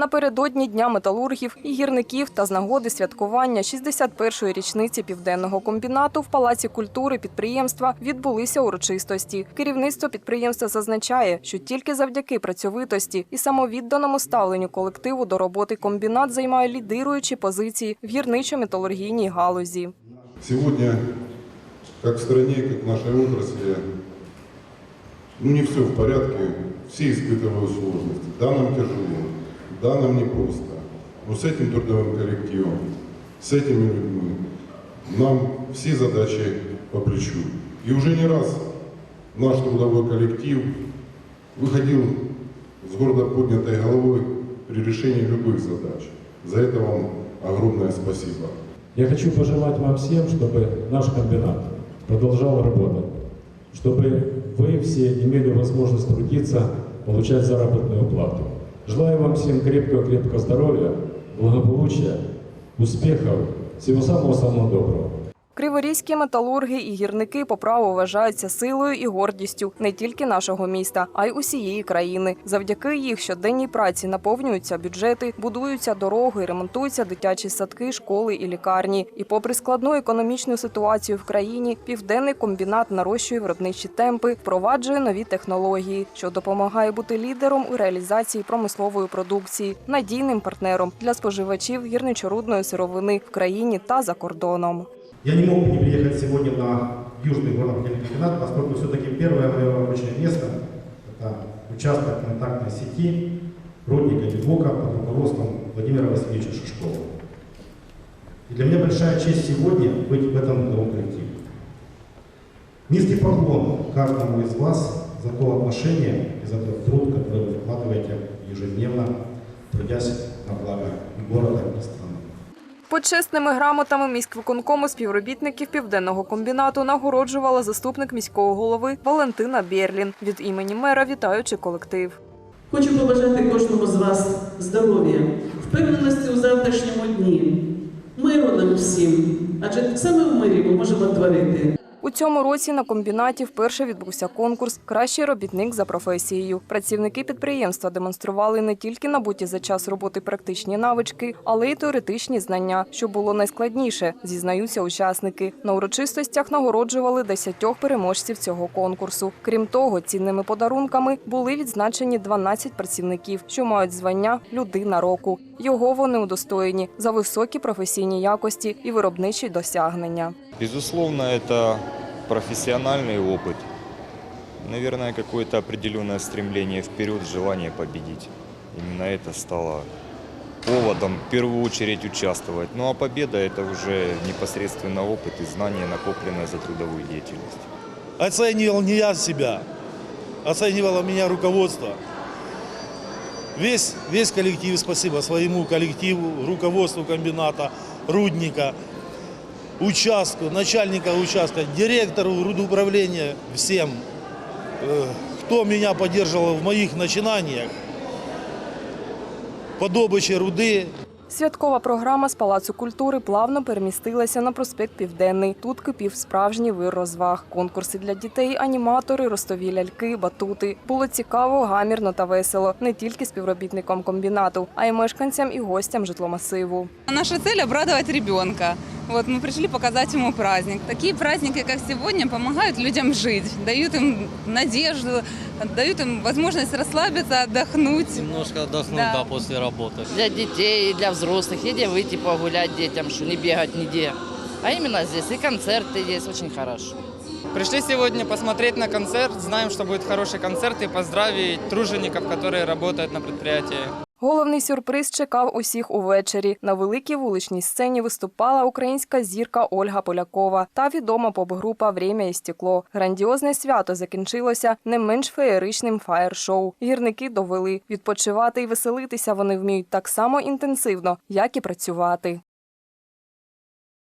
Напередодні Дня металургів і гірників та з нагоди святкування 61-ї річниці південного комбінату в Палаці культури підприємства відбулися урочистості. Керівництво підприємства зазначає, що тільки завдяки працьовитості і самовідданому ставленню колективу до роботи комбінат займає лідируючі позиції в гірничо-металургійній галузі. Сегодня, как в стране, как в нашей отрасли, ну не все в порядке, все испытывают сложности. Да, нам тяжело, да, нам непросто, но с этим трудовым коллективом, с этими людьми нам все задачи по плечу. И уже не раз наш трудовой коллектив выходил с гордо поднятой головой при решении любых задач. За это вам огромное спасибо. Я хочу пожелать вам всем, чтобы наш комбинат продолжал работать, чтобы вы все имели возможность трудиться, получать заработную плату. Желаю вам всем крепкого-крепкого здоровья, благополучия, успехов, всего самого-самого доброго. Криворізькі металурги і гірники по праву вважаються силою і гордістю не тільки нашого міста, а й усієї країни. Завдяки їх щоденній праці наповнюються бюджети, будуються дороги, ремонтуються дитячі садки, школи і лікарні. І попри складну економічну ситуацію в країні, південний комбінат нарощує виробничі темпи, впроваджує нові технології, що допомагає бути лідером у реалізації промислової продукції, надійним партнером для споживачів гірничорудної сировини в країні та за кордоном. Я не мог не приехать сегодня на южный город-комбинат, поскольку все-таки первое мое рабочее место – это участок контактной сети рудника Дебока под руководством Владимира Васильевича Шишкова. И для меня большая честь сегодня быть в этом новом коллективе. Низкий поклон каждому из вас за то отношение и за тот труд, который вы вкладываете ежедневно, трудясь на благо города, и страны. Почесними грамотами міськвиконкому співробітників південного комбінату нагороджувала заступник міського голови Валентина Бєрлін від імені мера, вітаючи колектив. Хочу побажати кожному з вас здоров'я, впевненості у завтрашньому дні, миру нам всім, адже саме в мирі ми можемо творити. У цьому році на комбінаті вперше відбувся конкурс Кращий робітник за професією. Працівники підприємства демонстрували не тільки набуті за час роботи практичні навички, але й теоретичні знання, що було найскладніше, зізнаються учасники. На урочистостях нагороджували десятьох переможців цього конкурсу. Крім того, цінними подарунками були відзначені 12 працівників, що мають звання Людина року. Його вони удостоєні за високі професійні якості і виробничі досягнення. Безусловно, это профессиональный опыт. Наверное, какое-то определенное стремление вперед, желание победить. Именно это стало поводом в первую очередь участвовать. Ну а победа это уже непосредственно опыт и знания, накопленные за трудовую деятельность. Оценивал не я себя, оценивало меня руководство. Весь, весь коллектив, спасибо своему коллективу, руководству комбината, рудника, участку, начальника участка, директору рудоуправления, всем, э, кто меня поддерживал в моих начинаниях по добыче руды, Святкова програма з Палацу культури плавно перемістилася на проспект Південний. Тут кипів справжній вир розваг. Конкурси для дітей, аніматори, ростові ляльки, батути. Було цікаво, гамірно та весело не тільки співробітникам комбінату, а й мешканцям і гостям житломасиву. Наша цель – обрадовать ребенка. Вот мы пришли показать ему праздник. Такие праздники, как сегодня, помогают людям жить, дают им надежду, дают им возможность расслабиться, отдохнуть. Немножко отдохнуть, Да. да, после работы. для детей и для взрослых, где выйти погулять детям, что не бегать нигде. А именно здесь и концерты есть, очень хорошо. Пришли сегодня посмотреть на концерт, знаем, что будет хороший концерт, и поздравить тружеников, которые работают на предприятии. Головний сюрприз чекав усіх увечері. На великій вуличній сцені виступала українська зірка Ольга Полякова та відома поп-група «Время і стекло. Грандіозне свято закінчилося не менш феєричним фаєр-шоу. Гірники довели відпочивати і веселитися вони вміють так само інтенсивно, як і працювати.